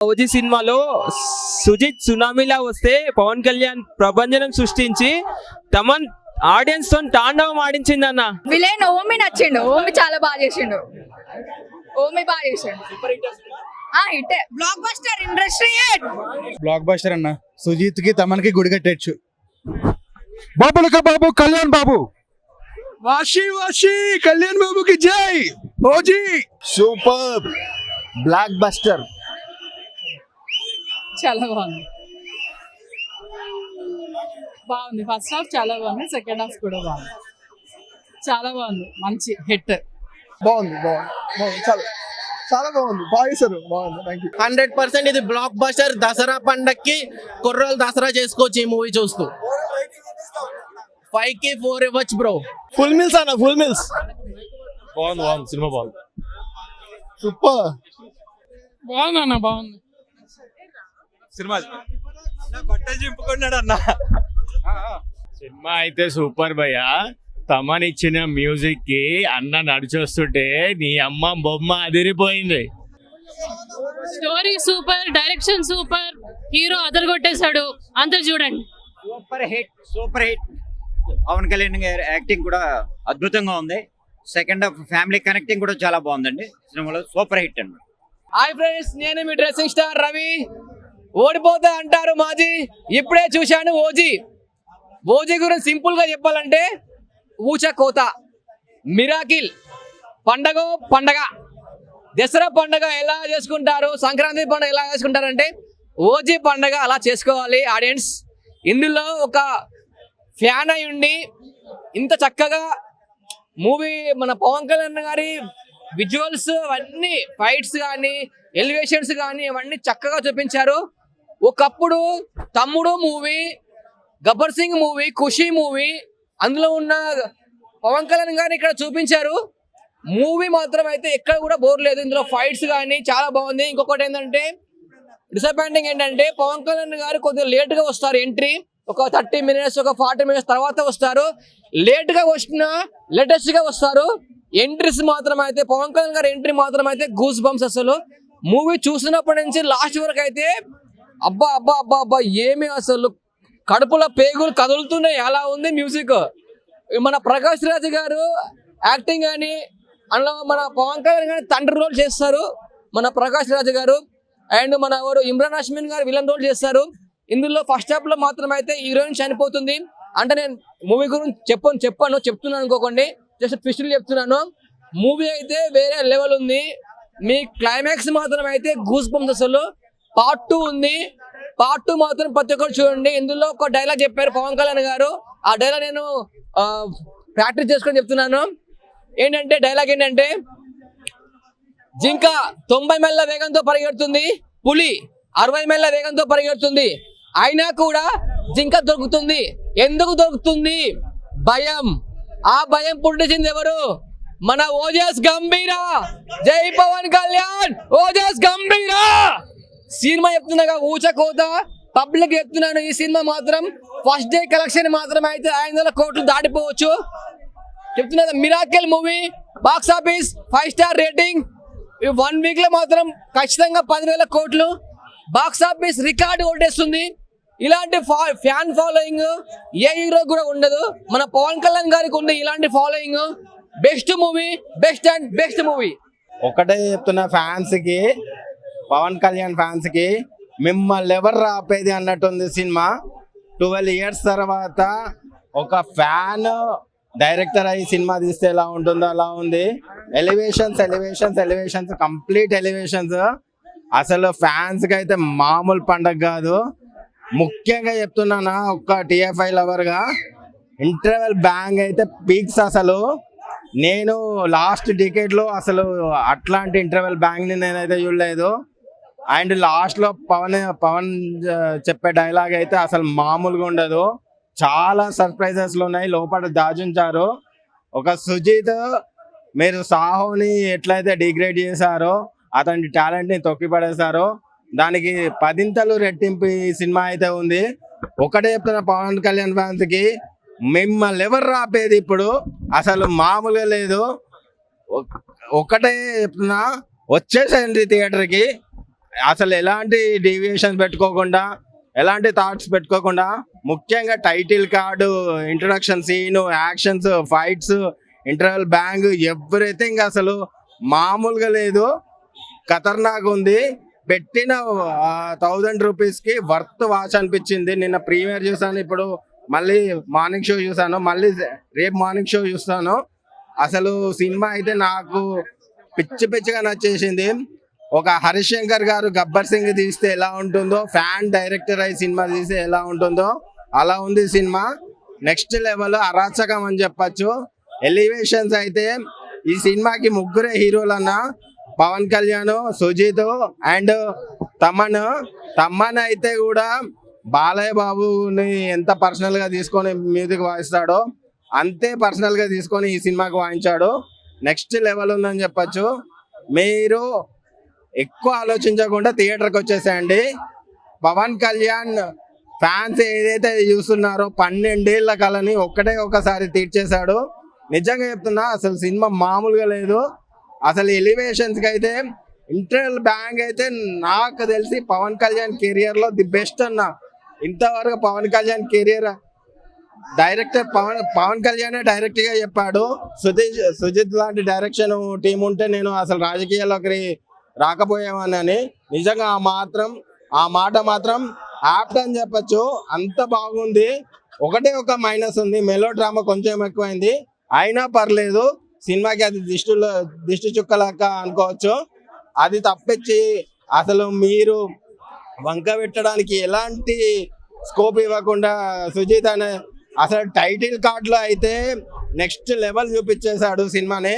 OG సినిమాలో సుజిత్ సునామీలా వస్తే పవన్ కళ్యాణ్ ప్రభంజనం సృష్టించి తమన్ ఆడియన్స్తో తాండవం ఆడించింది అన్న విలన్ ఓమి నచ్చిండు. ఓమి చాలా బాగా చేసిండు. ఓమి బాగా చేసిండు. ఆ hit. Blockbuster industry blockbuster అన్న. సుజీత్కి తమన్కి గుడి కట్టచ్చు. బాబులక బాబు కళ్యాణ్ బాబు. వాషి వాషి కళ్యాణ్ బాబుకి జై. ఓజీ. సూపర్ బ్లాక్ బస్టర్ చాలా బాగుంది. బాగుంది. ఫస్ట్ హాఫ్ చాలా బాగుంది. సెకండ్ హాఫ్ కూడా బాగుంది. చాలా బాగుంది. మంచి హిట్ బాగుంది. బాగుంది. బాగుంది. చాలా చాలా బాగుంది. బాగా చేశారు. బాగుంది. థ్యాంక్ యూ హండ్రెడ్ పర్సెంట్ ఇది బ్లాక్ బస్టర్ దసరా పండక్కి కుర్రోలు దసరా చేసుకోవచ్చు ఈ మూవీ చూస్తూ. ఫైవ్కి ఫోర్ ఇవ్వచ్చు బ్రో ఫుల్ మిల్స్ అన్న ఫుల్ మిల్స్ బాగుంది బాగుంది. సినిమా బాగుంది. సూపర్ బాగుంది అన్న బాగుంది. సినిమా చింపుకున్నాడు అన్న. సినిమా అయితే సూపర్ భయ్య. తమన్ ఇచ్చిన మ్యూజిక్కి అన్న నడిచొస్తుంటే నీ అమ్మ బొమ్మ అదిరిపోయింది. Story super direction super hero అదరు కొట్టేశాడు అందరు చూడండి. Super hit super hit. Pawan Kalyan గారి యాక్టింగ్ కూడా అద్భుతంగా ఉంది. సెకండ్ హాఫ్ ఫ్యామిలీ కనెక్టింగ్ కూడా చాలా బాగుందండి. సినిమాలో సూపర్ హిట్ అండి హాయ్ ఫ్రెండ్స్ నేను మీ డ్రెస్సింగ్ స్టార్ రవి. ఓడిపోతా అంటారు మాజీ. ఇప్పుడే చూశాను ఓజీ. ఓజీ గురించి సింపుల్గా చెప్పాలంటే ఊచ కోత మిరాకిల్ పండగ పండగ. దసరా పండగ ఎలా చేసుకుంటారు సంక్రాంతి పండగ ఎలా చేసుకుంటారంటే ఓజీ పండగ అలా చేసుకోవాలి ఆడియన్స్. ఇందులో ఒక ఫ్యాన్ అయి ఉండి ఇంత చక్కగా మూవీ మన పవన్ కళ్యాణ్ గారి విజువల్స్ అవన్నీ ఫైట్స్ కానీ ఎలివేషన్స్ కానీ అవన్నీ చక్కగా చూపించారు. ఒకప్పుడు Thammudu movie Gabbar Singh movie Kushi movie అందులో ఉన్న పవన్ కళ్యాణ్ గారిని ఇక్కడ చూపించారు. మూవీ మాత్రం అయితే ఎక్కడ కూడా బోర్ లేదు. ఇందులో ఫైట్స్ కానీ చాలా బాగుంది. ఇంకొకటి ఏంటంటే డిసప్పాయింటింగ్ ఏంటంటే పవన్ కళ్యాణ్ గారు కొద్దిగా లేట్గా వస్తారు ఎంట్రీ ఒక థర్టీ మినిట్స్ ఒక ఫార్టీ మినిట్స్ తర్వాత వస్తారు. లేట్గా వచ్చిన లేటెస్ట్గా వస్తారు. ఎంట్రీస్ మాత్రం అయితే పవన్ కళ్యాణ్ గారి ఎంట్రీ మాత్రం అయితే గూస్ బంప్స్ అసలు. మూవీ చూసినప్పటి నుంచి లాస్ట్ వరకు అయితే అబ్బా అబ్బా అబ్బా అబ్బా ఏమి అసలు కడుపులో పేగులు కదులుతున్నాయి. అలా ఉంది మ్యూజిక్? మన ప్రకాష్ రాజ్ గారు యాక్టింగ్ కానీ అందులో మన పవన్ కళ్యాణ్ కానీ తండ్రి రోల్ చేస్తారు. మన ప్రకాష్ రాజ్ గారు. అండ్ మన ఎవరు? ఇమ్రాన్ హష్మిన్ గారు విలన్ రోల్ చేస్తారు. ఇందులో ఫస్ట్ హాఫ్లో మాత్రం అయితే హీరోయిన్ చనిపోతుంది. అంటే నేను మూవీ గురించి చెప్పను చెప్పాను చెప్తున్నాను అనుకోకండి. జస్ట్ ట్విస్టులు చెప్తున్నాను. మూవీ అయితే వేరే లెవెల్ ఉంది. మీ క్లైమాక్స్ మాత్రం అయితే గూస్ బంప్స్ అసలు. పార్ట్ టూ ఉంది. పార్ట్ టూ మాత్రం ప్రతి ఒక్కరు చూడండి. ఇందులో ఒక డైలాగ్ చెప్పారు పవన్ కళ్యాణ్ గారు. ఆ డైలాగ్ నేను ప్రాక్టీస్ చేసుకొని చెప్తున్నాను. ఏంటంటే డైలాగ్ ఏంటంటే జింక తొంభై మైళ్ళ వేగంతో పరిగెడుతుంది. పులి అరవై మైళ్ళ వేగంతో పరిగెడుతుంది. అయినా కూడా జింక దొరుకుతుంది. ఎందుకు దొరుకుతుంది? భయం. ఆ భయం పుట్టించింది ఎవరు? మన ఓజస్ గంభీర. జై పవన్ కళ్యాణ్. ఓజస్ గంభీర. సినిమా చెప్తున్నాగా ఊచ కోత పబ్లిక్ చెప్తున్నాను ఈ సినిమా మాత్రం. ఫస్ట్ డే కలెక్షన్ మాత్రం అయితే ఐదు వందల కోట్లు దాటిపోవచ్చు. చెప్తున్నా miracle movie box office five star rating one వీక్లో మాత్రం ఖచ్చితంగా పదివేల కోట్లు. బాక్స్ ఆఫీస్ రికార్డు కొట్టేస్తుంది. ఇలాంటి ఫ్యాన్ ఫాలోయింగ్ ఏ హీరో కూడా ఉండదు. మన పవన్ కళ్యాణ్ గారికి ఉంది ఇలాంటి following best movie best and best movie ఒకటే చెప్తున్న ఫ్యాన్స్కి పవన్ కళ్యాణ్ ఫ్యాన్స్కి మిమ్మల్ని ఎవరు రాపేది అన్నట్టుంది సినిమా. ట్వెల్వ్ ఇయర్స్ తర్వాత ఒక ఫ్యాన్ డైరెక్టర్ అయ్యి సినిమా తీస్తే ఎలా ఉంటుందో అలా ఉంది. Elevations elevations elevations complete elevations అసలు ఫ్యాన్స్కి అయితే మామూలు పండగ కాదు. ముఖ్యంగా చెప్తున్నానా ఒక్క టిఎఫ్ఐ లవర్గా ఇంటర్వెల్ బ్యాంగ్ అయితే పీక్స్ అసలు. నేను లాస్ట్ డికేట్లో అసలు అట్లాంటి ఇంటర్వెల్ బ్యాంగ్ని నేనైతే చూడలేదు. అండ్ లాస్ట్లో పవన్ పవన్ చెప్పే డైలాగ్ అయితే అసలు మామూలుగా ఉండదు. చాలా సర్ప్రైజెస్ ఉన్నాయి. లోపల దాచుంచారు. ఒక సుజిత్ మీరు సాహోని ఎట్లయితే డిగ్రేడ్ చేశారో అతని టాలెంట్ని దానికి పదింతలు రెట్టింపు సినిమా అయితే ఉంది. ఒకటే చెప్తున్న పవన్ కళ్యాణ్ ఫ్యాన్స్కి మిమ్మల్ని ఎవరు రాపేది ఇప్పుడు? అసలు మామూలుగా లేదు. ఒకటే చెప్తున్నా వచ్చేసేయండి థియేటర్కి అసలు ఎలాంటి డీవియేషన్ పెట్టుకోకుండా ఎలాంటి థాట్స్ పెట్టుకోకుండా ముఖ్యంగా title card introduction scene actions fights interval bang everything అసలు మామూలుగా లేదు. ఖతర్నాక్ ఉంది. పెట్టిన థౌజండ్ రూపీస్కి వర్త్ వాచ్ అనిపించింది. నిన్న ప్రీమియర్ చూసాను ఇప్పుడు. మళ్ళీ మార్నింగ్ షో చూసాను మళ్ళీ రేపు మార్నింగ్ షో చూస్తాను. అసలు సినిమా అయితే నాకు పిచ్చి పిచ్చిగా నచ్చేసింది. ఒక హరిశంకర్ గారు గబ్బర్ సింగ్ తీస్తే ఎలా ఉంటుందో ఫ్యాన్ డైరెక్టర్ అయి సినిమా తీస్తే ఎలా ఉంటుందో అలా ఉంది సినిమా. నెక్స్ట్ లెవెల్ అరాచకం అని చెప్పచ్చు. ఎలివేషన్స్ అయితే ఈ సినిమాకి ముగ్గురే హీరోలు అన్న పవన్ కళ్యాణ్ సుజిత్ అండ్ తమన్. తమన్ అయితే కూడా బాలయ్య బాబుని ఎంత పర్సనల్గా తీసుకొని మ్యూజిక్ వాయిస్తాడో అంతే పర్సనల్గా తీసుకొని ఈ సినిమాకి వాయించాడు. నెక్స్ట్ లెవెల్ ఉందని చెప్పచ్చు. మీరు ఎక్కువ ఆలోచించకుండా థియేటర్కి వచ్చేసేయండి. పవన్ కళ్యాణ్ ఫ్యాన్స్ ఏదైతే చూస్తున్నారో పన్నెండేళ్ళ కళని ఒక్కటే ఒక్కసారి తీర్చేశాడు. నిజంగా చెప్తున్నా అసలు సినిమా మామూలుగా లేదు. అసలు ఎలివేషన్స్కి అయితే ఇంటర్నల్ బ్యాంగ్ అయితే నాకు తెలిసి పవన్ కళ్యాణ్ కెరియర్లో ది బెస్ట్ అన్న. ఇంతవరకు పవన్ కళ్యాణ్ కెరియర్ డైరెక్టర్ పవన్ పవన్ కళ్యాణ్ డైరెక్ట్గా చెప్పాడు. సుజిత్ సుజిత్ లాంటి డైరెక్షన్ టీం ఉంటే నేను అసలు రాజకీయాల్లోకి రాకపోయేవానని నిజంగా ఆ మాత్రం ఆ మాట మాత్రం యాప్ట్ అని చెప్పొచ్చు. అంత బాగుంది. ఒకటే ఒక మైనస్ ఉంది. మెలో డ్రామా కొంచెం ఎక్కువైంది. అయినా పర్లేదు. సినిమాకి అది దిష్టిలో దిష్టి చుక్కలాక అనుకోవచ్చు. అది తప్పించి అసలు మీరు వంక పెట్టడానికి ఎలాంటి స్కోప్ ఇవ్వకుండా సుజిత్ అనే అసలు టైటిల్ కార్డ్లో అయితే నెక్స్ట్ లెవెల్ చూపించేశాడు సినిమాని.